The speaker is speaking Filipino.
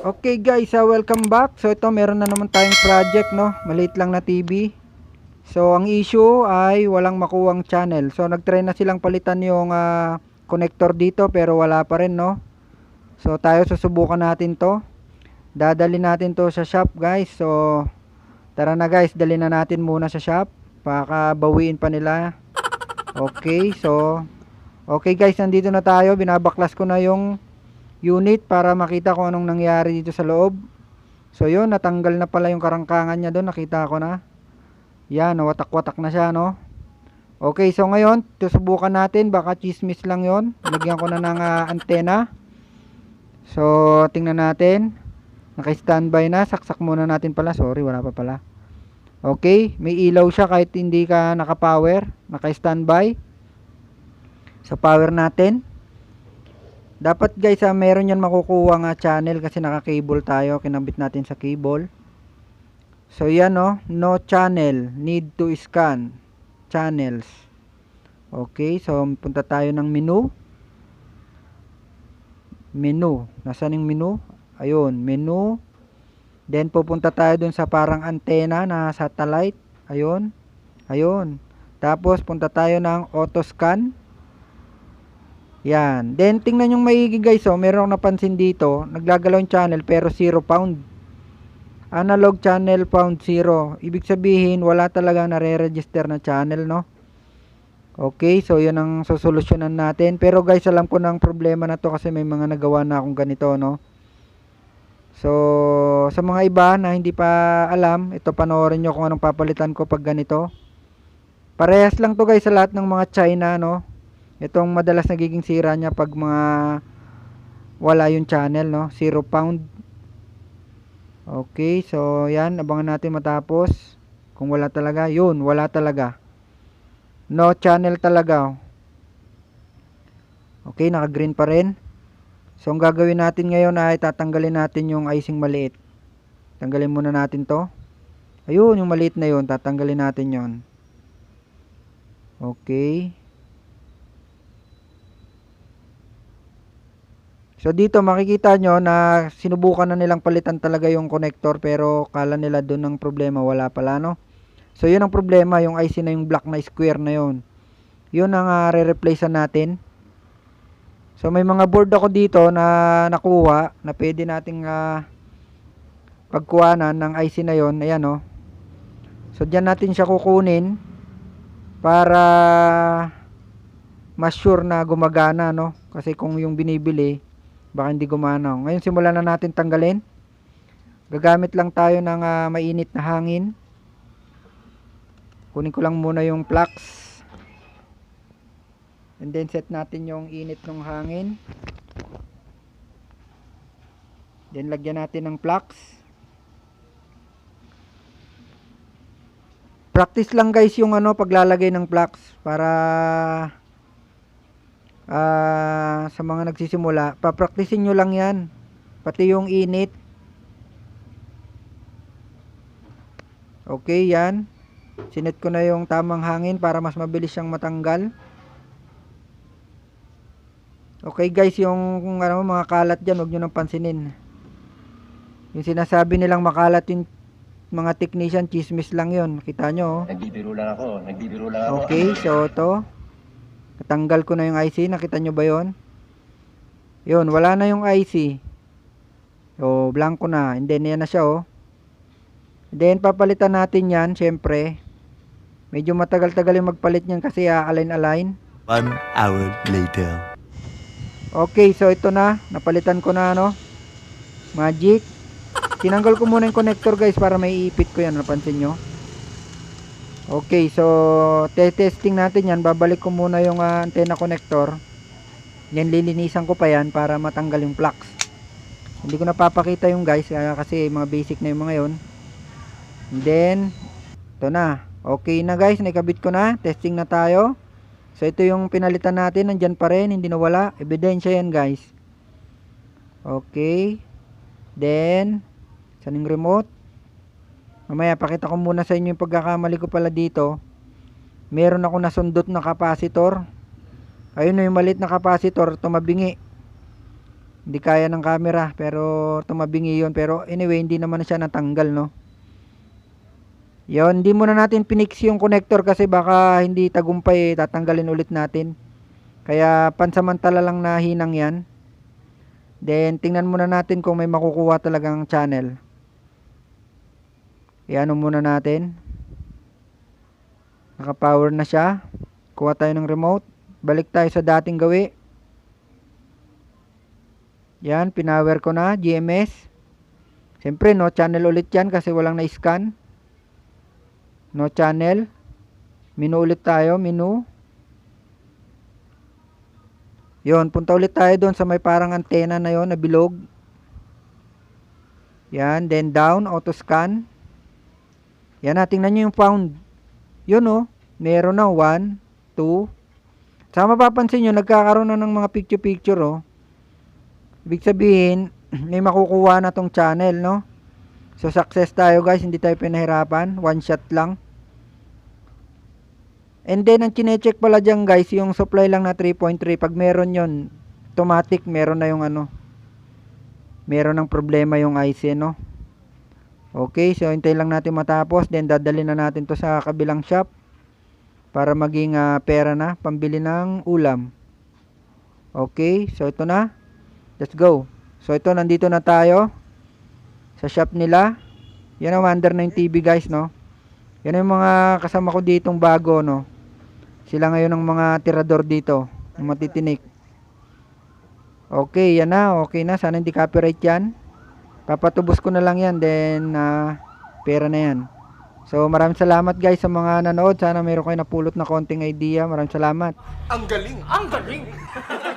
Okay guys, uh, welcome back. So ito meron na naman tayong project no, maliit lang na TV. So ang issue ay walang makuwang channel. So nagtry na silang palitan yung ah, connector dito pero wala pa rin no. So tayo susubukan natin to. Dadali natin to sa shop guys. So tara na guys, dali na natin muna sa shop. Baka bawiin pa nila. Okay, so Okay guys, nandito na tayo. Binabaklas ko na yung unit para makita ko anong nangyari dito sa loob. So yun, natanggal na pala yung karangkangan niya doon, nakita ko na. Yan, watak-watak na siya, no? Okay, so ngayon, susubukan natin, baka chismis lang yon. Lagyan ko na ng ah, antena. So, tingnan natin. Naka-standby na, saksak muna natin pala. Sorry, wala pa pala. Okay, may ilaw siya kahit hindi ka naka-power, naka-standby. So, power natin. Dapat guys, ah, meron yan makukuha nga channel kasi naka-cable tayo. Kinabit natin sa cable. So yan no, no channel, need to scan channels. Okay, so punta tayo ng menu. Menu, nasaan yung menu? Ayun, menu. Then pupunta tayo dun sa parang antena na satellite. Ayun. Ayun. Tapos punta tayo ng auto scan. Yan. Then tingnan yung maigi guys, oh, meron akong napansin dito, naglagalaw yung channel pero 0 pound. Analog channel found 0. Ibig sabihin wala talaga nare-register na channel, no? Okay, so yun ang sosolusyonan natin. Pero guys, alam ko ng problema na to kasi may mga nagawa na akong ganito, no? So, sa mga iba na hindi pa alam, ito panoorin nyo kung anong papalitan ko pag ganito. Parehas lang to guys sa lahat ng mga China, no? Itong madalas nagiging sira niya pag mga wala yung channel, no? Zero pound. Okay, so yan, abangan natin matapos. Kung wala talaga, yun, wala talaga. No channel talaga. Okay, naka-green pa rin. So, ang gagawin natin ngayon ay tatanggalin natin yung icing maliit. Tanggalin muna natin to. Ayun, yung maliit na yun, tatanggalin natin yon. Okay. So dito makikita nyo na sinubukan na nilang palitan talaga yung connector pero kala nila doon ang problema wala pala no. So yun ang problema yung IC na yung black na square na yun. Yun ang uh, re-replace natin. So may mga board ako dito na nakuha na pwede nating uh, pagkuhanan ng IC na yon. Ayan no. So diyan natin siya kukunin para mas sure na gumagana no. Kasi kung yung binibili baka hindi gumana. Ngayon simulan na natin tanggalin. Gagamit lang tayo ng uh, mainit na hangin. Kunin ko lang muna yung flux. And then set natin yung init ng hangin. Then lagyan natin ng flux. Practice lang guys yung ano paglalagay ng flux para uh, sa mga nagsisimula, papraktisin nyo lang yan. Pati yung init. Okay, yan. Sinet ko na yung tamang hangin para mas mabilis siyang matanggal. Okay guys, yung kung ano, mga kalat dyan, huwag nyo nang pansinin. Yung sinasabi nilang makalat yung mga technician, chismis lang yon Kita nyo. Oh. Nagbibiro lang ako. Nagbibiro lang ako. Okay, so to. Natanggal ko na yung IC. Nakita nyo ba yon? Yun, wala na yung IC. So, blanco na. And then, yan na siya, oh. And then, papalitan natin yan, syempre. Medyo matagal-tagal yung magpalit niyan kasi align-align. One hour later. Okay, so ito na. Napalitan ko na, ano. Magic. Tinanggal ko muna yung connector, guys, para may ipit ko yan. Napansin nyo? Okay, so te-testing natin yan. Babalik ko muna yung uh, antenna connector. Yan lilinisan ko pa yan para matanggal yung flux. Hindi ko napapakita yung guys uh, kasi mga basic na yung mga yon. And then ito na. Okay na guys, nakabit ko na. Testing na tayo. So ito yung pinalitan natin, nandiyan pa rin, hindi nawala. Ebidensya yan guys. Okay. Then saan yung remote? Mamaya pakita ko muna sa inyo yung pagkakamali ko pala dito. Meron ako nasundot na capacitor. Ayun yung malit na capacitor, tumabingi. Hindi kaya ng camera pero tumabingi yun. Pero anyway, hindi naman siya natanggal, no? Yon, hindi muna natin pinix yung connector kasi baka hindi tagumpay, tatanggalin ulit natin. Kaya pansamantala lang na hinang yan. Then, tingnan muna natin kung may makukuha talagang channel. Iano muna natin. Naka-power na siya. Kuha tayo ng remote. Balik tayo sa dating gawi. Yan, pinower ko na. GMS. Siyempre, no channel ulit yan kasi walang na-scan. No channel. Menu ulit tayo. Menu. Yon, punta ulit tayo doon sa may parang antena na yon na bilog. Yan, then down, auto scan. Yan na, tingnan nyo yung found. Yun oh, meron na 1, 2. Sa mapapansin nyo, nagkakaroon na ng mga picture-picture oh. Ibig sabihin, may makukuha na tong channel, no? So, success tayo guys, hindi tayo pinahirapan. One shot lang. And then, ang chinecheck pala dyan guys, yung supply lang na 3.3. Pag meron yon automatic, meron na yung ano, meron ng problema yung IC, no? Okay, so hintayin lang natin matapos. Then, dadalhin na natin to sa kabilang shop para maging ah, pera na, pambili ng ulam. Okay, so ito na. Let's go. So, ito, nandito na tayo sa shop nila. Yan ang Wonder 9 TV guys, no? Yan yung mga kasama ko ditong bago, no? Sila ngayon ang mga tirador dito. Ang matitinik. Okay, yan na. Okay na. Sana hindi copyright yan. Papatubos ko na lang yan. Then, ah, pera na yan. So, maraming salamat guys sa mga nanood. Sana mayroon kayo napulot na konting idea. Maraming salamat. Ang galing! Ang galing!